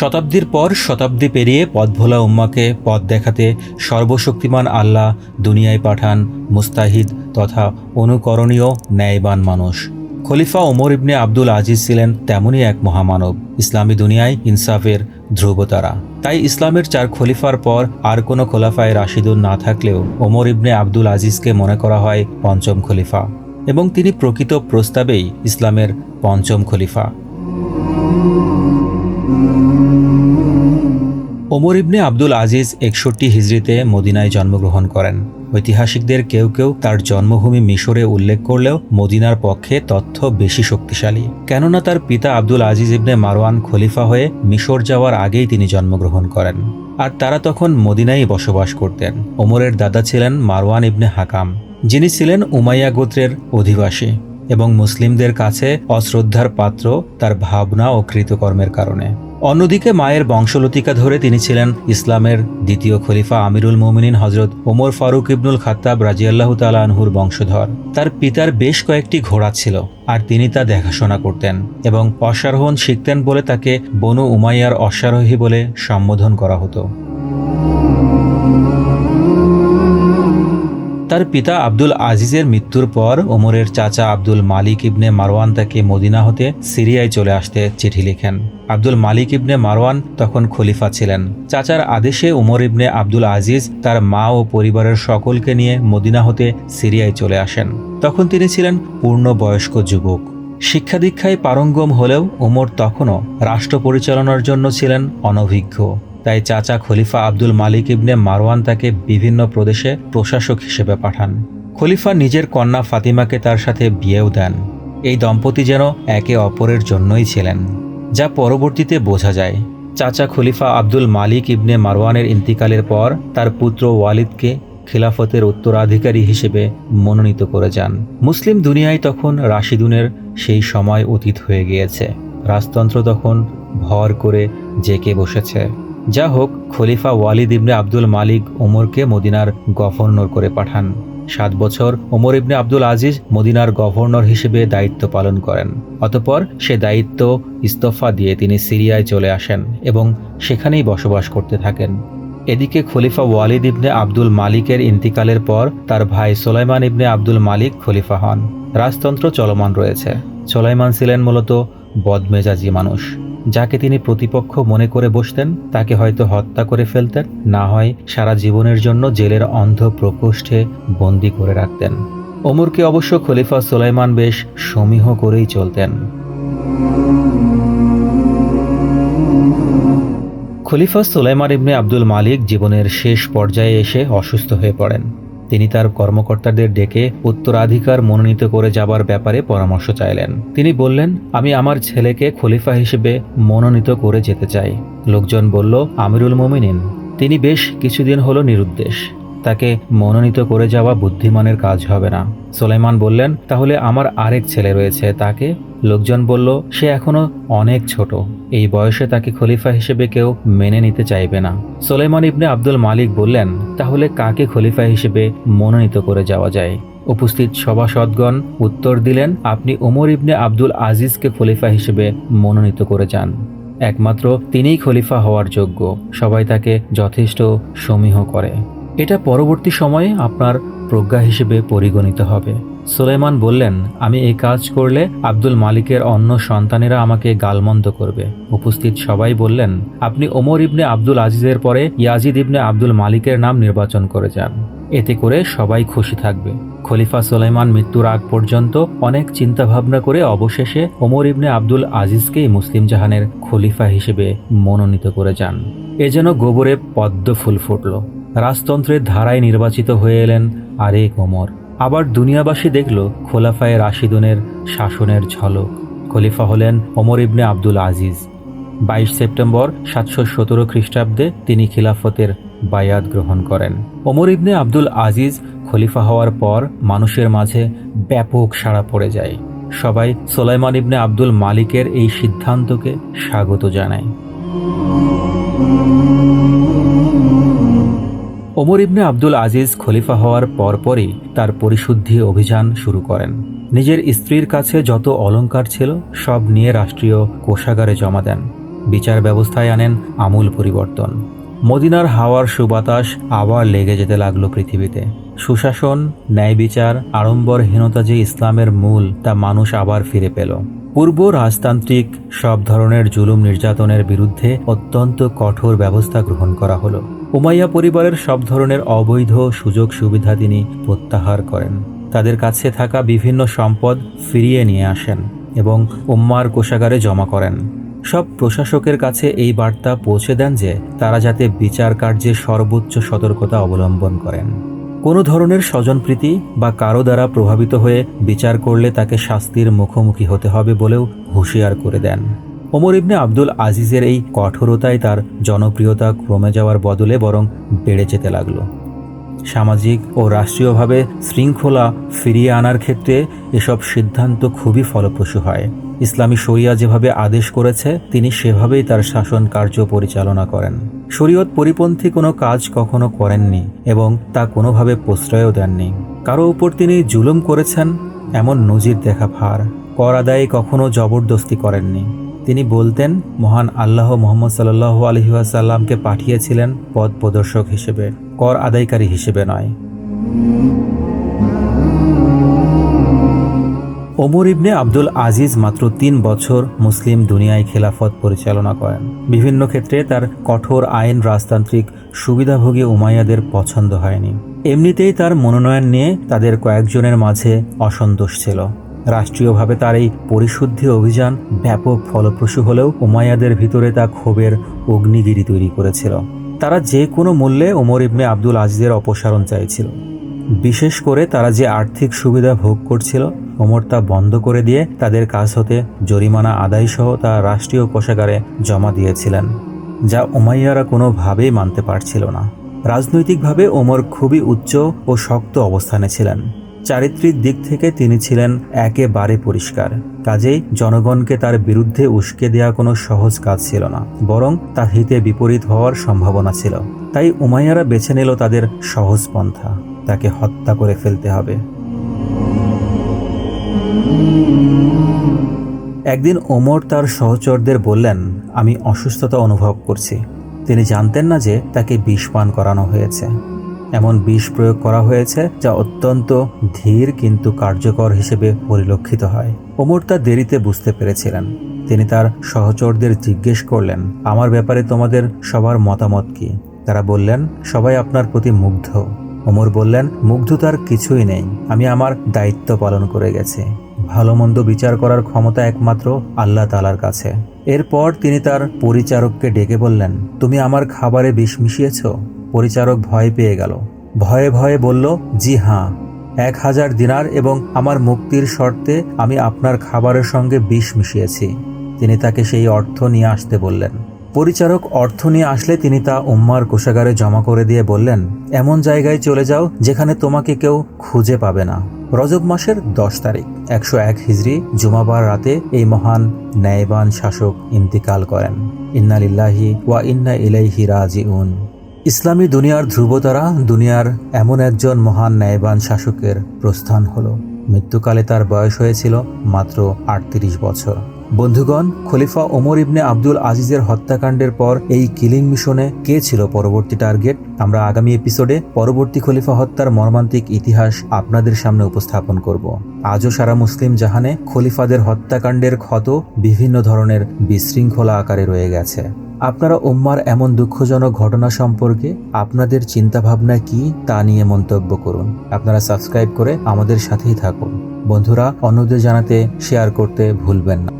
শতাব্দীর পর শতাব্দী পেরিয়ে পথভোলা উম্মাকে পথ দেখাতে সর্বশক্তিমান আল্লাহ দুনিয়ায় পাঠান মুস্তাহিদ তথা অনুকরণীয় ন্যায়বান মানুষ। খলিফা ওমর ইবনে আব্দুল আজিজ ছিলেন তেমনই এক মহামানব। ইসলামী দুনিয়ায় ইনসাফের ধ্রুবতারা। তাই ইসলামের চার খলিফার পর আর কোনো খোলাফায় রাশিদুন না থাকলেও ওমর ইবনে আব্দুল আজিজকে মনে করা হয় পঞ্চম খলিফা এবং তিনি প্রকৃত প্রস্তাবেই ইসলামের পঞ্চম খলিফা। ওমর ইবনে আব্দুল আজিজ একষট্টি হিজড়িতে মদিনায় জন্মগ্রহণ করেন। ঐতিহাসিকদের কেউ কেউ তার জন্মভূমি মিশরে উল্লেখ করলেও মদিনার পক্ষে তথ্য বেশি শক্তিশালী। কেননা তার পিতা আব্দুল আজিজ ইবনে মারওয়ান খলিফা হয়ে মিশর যাওয়ার আগেই তিনি জন্মগ্রহণ করেন। আর তারা তখন মদিনায় বসবাস করতেন। ওমরের দাদা ছিলেন মারওয়ান ইবনে হাকাম, যিনি ছিলেন উমাইয়া গোত্রের অধিবাসী এবং মুসলিমদের কাছে অশ্রদ্ধার পাত্র তার ভাবনা ও কৃতকর্মের কারণে। অন্যদিকে মায়ের বংশলতিকা ধরে তিনি ছিলেন ইসলামের দ্বিতীয় খলিফা আমিরুল মোমিনিন হজরত ওমর ফারুক ইবনুল খাত্তাব রাজিয়াল্লাহ তালা আনহুর বংশধর। তার পিতার বেশ কয়েকটি ঘোড়া ছিল আর তিনি তা দেখাশোনা করতেন এবং অশ্বারোহণ শিখতেন বলে তাকে বনু উমাইয়ার অশ্বারোহী বলে সম্বোধন করা হতো। তার পিতা আব্দুল আজিজের মৃত্যুর পর ওমরের চাচা আব্দুল মালিক ইবনে মারওয়ান তাকে মদিনা হতে সিরিয়ায় চলে আসতে চিঠি লিখেন। আব্দুল মালিক ইবনে মারওয়ান তখন খলিফা ছিলেন। চাচার আদেশে উমর ইবনে আব্দুল আজিজ তার মা ও পরিবারের সকলকে নিয়ে মদিনা হতে সিরিয়ায় চলে আসেন। তখন তিনি ছিলেন পূর্ণ বয়স্ক যুবক। শিক্ষা দীক্ষায় পারঙ্গম হলেও উমর তখনও রাষ্ট্র পরিচালনার জন্য ছিলেন অনভিজ্ঞ। তাই চাচা খলিফা আব্দুল মালিক ইবনে মারওয়ান তাকে বিভিন্ন প্রদেশে প্রশাসক হিসেবে পাঠান। খলিফা নিজের কন্যা ফাতিমাকে তার সাথে বিয়েও দেন। এই দম্পতি যেন একে অপরের জন্যই ছিলেন, যা পরবর্তীতে বোঝা যায়। চাচা খলিফা আব্দুল মালিক ইবনে মারওয়ানের ইন্তিকালের পর তার পুত্র ওয়ালিদকে খিলাফতের উত্তরাধিকারী হিসেবে মনোনীত করে যান। মুসলিম দুনিয়ায় তখন রাশিদুনের সেই সময় অতীত হয়ে গিয়েছে। রাজতন্ত্র তখন ভর করে জেকে বসেছে। যা হোক, খলিফা ওয়ালিদ ইবনে আব্দুল মালিক ওমরকে মদিনার গভর্নর করে পাঠান। সাত বছর ওমর ইবনে আব্দুল আজিজ মদিনার গভর্নর হিসেবে দায়িত্ব পালন করেন। অতপর সে দায়িত্ব ইস্তফা দিয়ে তিনি সিরিয়ায় চলে আসেন এবং সেখানেই বসবাস করতে থাকেন। এদিকে খলিফা ওয়ালিদ ইবনে আব্দুল মালিকের ইন্তিকালের পর তার ভাই সোলাইমান ইবনে আব্দুল মালিক খলিফা হন। রাজতন্ত্র চলমান রয়েছে। সোলাইমান ছিলেন মূলত বদমেজাজি মানুষ। যাকে তিনি প্রতিপক্ষ মনে করে বসতেন, তাকে হয়তো হত্যা করে ফেলতেন, না হয় সারা জীবনের জন্য জেলের অন্ধ প্রকোষ্ঠে বন্দি করে রাখতেন। ওমরকে অবশ্য খলিফা সোলাইমান বেশ সমীহ করেই চলতেন। খলিফা সুলাইমান ইবনে আব্দুল মালিক জীবনের শেষ পর্যায়ে এসে অসুস্থ হয়ে পড়েন। তিনি তার কর্মকর্তাদের ডেকে উত্তরাধিকার মনোনীত করে যাবার ব্যাপারে পরামর্শ চাইলেন। তিনি বললেন, আমি আমার ছেলেকে খলিফা হিসেবে মনোনীত করে যেতে চাই। লোকজন বলল, আমিরুল মোমিনিন। তিনি বেশ কিছুদিন হলো নিরুদ্দেশ। তাকে মনোনীত করে যাওয়া বুদ্ধিমানের কাজ হবে না। সোলাইমান বললেন, তাহলে আমার আরেক ছেলে রয়েছে, তাকে? লোকজন বলল, সে এখনও অনেক ছোট। এই বয়সে তাকে খলিফা হিসেবে কেউ মেনে নিতে চাইবে না। সোলেমান ইবনে আব্দুল মালিক বললেন, তাহলে কাকে খলিফা হিসেবে মনোনীত করে যাওয়া যায়? উপস্থিত সভাসদগণ উত্তর দিলেন, আপনি ওমর ইবনে আব্দুল আজিজকে খলিফা হিসেবে মনোনীত করে যান। একমাত্র তিনিই খলিফা হওয়ার যোগ্য। সবাই তাকে যথেষ্ট সমীহ করে। এটা পরবর্তী সময়ে আপনার প্রজ্ঞা হিসেবে পরিগণিত হবে। সুলেমান বললেন, আমি এই কাজ করলে আব্দুল মালিকের অন্য সন্তানেরা আমাকে গালমন্দ করবে। উপস্থিত সবাই বললেন, আপনি ওমর ইবনে আব্দুল আজিজের পরে ইয়াজিদ ইবনে আব্দুল মালিকের নাম নির্বাচন করে যান। এতে করে সবাই খুশি থাকবে। খলিফা সুলাইমান মৃত্যুর আগ পর্যন্ত অনেক চিন্তা ভাবনা করে অবশেষে ওমর ইবনে আব্দুল আজিজকেই মুসলিম জাহানের খলিফা হিসেবে মনোনীত করে যান। এ যেন গোবরে পদ্ম ফুল ফুটল। রাজতন্ত্রের ধারায় নির্বাচিত হয়ে এলেন আরেক ওমর। আবার দুনিয়াবাসী দেখল খোলাফায়ে রাশিদুনের শাসনের ঝলক। খলিফা হলেন ওমর ইবনে আব্দুল আজিজ। বাইশ সেপ্টেম্বর সাতশো সতেরো খ্রিস্টাব্দে তিনি খিলাফতের বায়াত গ্রহণ করেন। ওমর ইবনে আব্দুল আজিজ খলিফা হওয়ার পর মানুষের মাঝে ব্যাপক সাড়া পড়ে যায়। সবাই সোলাইমান ইবনে আব্দুল মালিকের এই সিদ্ধান্তকে স্বাগত জানায়। ওমর ইবনে আব্দুল আজিজ খলিফা হওয়ার পরপরই তার পরিশুদ্ধি অভিযান শুরু করেন। নিজের স্ত্রীর কাছে যত অলঙ্কার ছিল, সব নিয়ে রাষ্ট্রীয় কোষাগারে জমা দেন। বিচার ব্যবস্থায় আনেন আমূল পরিবর্তন। মদিনার হাওয়ার সুবাতাস আবার লেগে যেতে লাগল পৃথিবীতে। সুশাসন, ন্যায় বিচার, আড়ম্বরহীনতা যে ইসলামের মূল, তা মানুষ আবার ফিরে পেল। পূর্ব রাজতান্ত্রিক সব ধরনের জুলুম নির্যাতনের বিরুদ্ধে অত্যন্ত কঠোর ব্যবস্থা গ্রহণ করা হলো। উমাইয়া পরিবারের সব ধরনের অবৈধ সুযোগ সুবিধা তিনি প্রত্যাহার করেন। তাদের কাছে থাকা বিভিন্ন সম্পদ ফিরিয়ে নিয়ে আসেন এবং উম্মার কোষাগারে জমা করেন। সব প্রশাসকের কাছে এই বার্তা পৌঁছে দেন যে, তারা যাতে বিচার কার্যে সর্বোচ্চ সতর্কতা অবলম্বন করেন। কোনো ধরনের স্বজনপ্রীতি বা কারও দ্বারা প্রভাবিত হয়ে বিচার করলে তাকে শাস্তির মুখোমুখি হতে হবে বলেও হুঁশিয়ার করে দেন। ওমর ইবনে আব্দুল আজিজের এই কঠোরতায় তার জনপ্রিয়তা কমে যাওয়ার বদলে বরং বেড়ে যেতে লাগল। সামাজিক ও রাষ্ট্রীয়ভাবে শৃঙ্খলা ফিরিয়ে আনার ক্ষেত্রে এসব সিদ্ধান্ত খুবই ফলপ্রসূ হয়। ইসলামী শরিয়া যেভাবে আদেশ করেছে, তিনি সেভাবেই তার শাসন কার্য পরিচালনা করেন। শরীয়ত পরিপন্থী কোনো কাজ কখনো করেননি এবং তা কোনোভাবে প্রশ্রয়ও দেননি। কারও উপর তিনি জুলুম করেছেন, এমন নজির দেখা ভার। কর আদায়ে কখনো জবরদস্তি করেননি। তিনি বলতেন, মহান আল্লাহ মোহাম্মদ সাল্লাহ আলহিহাসাল্লামকে পাঠিয়েছিলেন পথ প্রদর্শক হিসেবে, কর আদায়কারী হিসেবে নয়। ওমর ইবনে আব্দুল আজিজ মাত্র তিন বছর মুসলিম দুনিয়ায় খেলাফত পরিচালনা করেন। বিভিন্ন ক্ষেত্রে তার কঠোর আইন রাজতান্ত্রিক সুবিধাভোগী উমাইয়াদের পছন্দ হয়নি। এমনিতেই তার মনোনয়ন নিয়ে তাদের কয়েকজনের মাঝে অসন্তোষ ছিল। রাষ্ট্রীয়ভাবে তার এই পরিশুদ্ধি অভিযান ব্যাপক ফলপ্রসূ হলেও উমাইয়াদের ভিতরে তা ক্ষোভের অগ্নিগিরি তৈরি করেছিল। তারা যে কোনো মূল্যে ওমর ইবনে আব্দুল আজিজের অপসারণ চাইছিল। বিশেষ করে তারা যে আর্থিক সুবিধা ভোগ করছিল, ওমর তা বন্ধ করে দিয়ে তাদের কাজ হতে জরিমানা আদায় সহ তা রাষ্ট্রীয় কোষাগারে জমা দিয়েছিলেন, যা উমাইয়ারা কোনোভাবেই মানতে পারছিল না। রাজনৈতিকভাবে ওমর খুবই উচ্চ ও শক্ত অবস্থানে ছিলেন। চারিত্রিক দিক থেকে তিনি ছিলেন একেবারে পরিষ্কার। কাজেই জনগণকে তার বিরুদ্ধে উস্কে দেওয়া কোনো সহজ কাজ ছিল না, বরং তা হিতে বিপরীত হওয়ার সম্ভাবনা ছিল। তাই উমাইয়ারা বেছে নিল তাদের সহজ পন্থা, তাকে হত্যা করে ফেলতে হবে। একদিন ওমর তার সহচরদের বললেন, আমি অসুস্থতা অনুভব করছি। তিনি জানতেন না যে তাকে বিষ পান করানো হয়েছে। এমন বিষ প্রয়োগ করা হয়েছে যা অত্যন্ত ধীর কিন্তু কার্যকর হিসেবে পরিলক্ষিত হয়। ওমর তা দেরিতে বুঝতে পেরেছিলেন। তিনি তার সহচরদের জিজ্ঞেস করলেন, আমার ব্যাপারে তোমাদের সবার মতামত কি? তারা বললেন, সবাই আপনার প্রতি মুগ্ধ। ওমর বললেন, মুগ্ধতার কিছুই নেই। আমি আমার দায়িত্ব পালন করে গেছি। ভালো মন্দ বিচার করার ক্ষমতা একমাত্র আল্লাহ তালার কাছে। এরপর তিনি তার পরিচারককে ডেকে বললেন, তুমি আমার খাবারে বিষ মিশিয়েছ? পরিচারক ভয় পেয়ে গেল। ভয়ে ভয়ে বলল, জি হ্যাঁ এক হাজার দিনার এবং আমার মুক্তির শর্তে আমি আপনার খাবারের সঙ্গে বিষ মিশিয়েছি তিনি তাকে সেই অর্থ নিয়ে আসতে বললেন। পরিচারক অর্থ নিয়ে আসলে তিনি তা উম্মার কোষাগারে জমা করে দিয়ে বললেন, এমন জায়গায় চলে যাও যেখানে তোমাকে কেউ খুঁজে পাবে না। রজব মাসের দশ তারিখ, একশো এক হিজড়ি জুমাবার রাতে এই মহান ন্যায়বান শাসক ইন্তিকাল করেন। ইন্নালিল্লাহি ওয়া ইন্না ইলাইহি রাজিউন। ইসলামী দুনিয়ার ধ্রুবতারা দুনিয়ার এমন একজন মহান ন্যায়বান শাসকের প্রস্থান হলো। মৃত্যুকালে তার বয়স হয়েছিল মাত্র আটত্রিশ বছর। বন্ধুগণ, খলিফা ওমর ইবনে আব্দুল আজিজের হত্যাকাণ্ডের পর এই কিলিং মিশনে কে ছিল পরবর্তী টার্গেট? আমরা আগামী এপিসোডে পরবর্তী খলিফা হত্যার মর্মান্তিক ইতিহাস আপনাদের সামনে উপস্থাপন করব। আজও সারা মুসলিম জাহানে খলিফাদের হত্যাকাণ্ডের ক্ষত বিভিন্ন ধরনের বিশৃঙ্খলা আকারে রয়ে গেছে। আপনারা উম্মার এমন দুঃখজনক ঘটনা সম্পর্কে আপনাদের চিন্তাভাবনা কি তা নিয়ে মন্তব্য করুন। আপনারা সাবস্ক্রাইব করে আমাদের সাথেই থাকুন। বন্ধুরা, অন্যদের জানাতে শেয়ার করতে ভুলবেন না।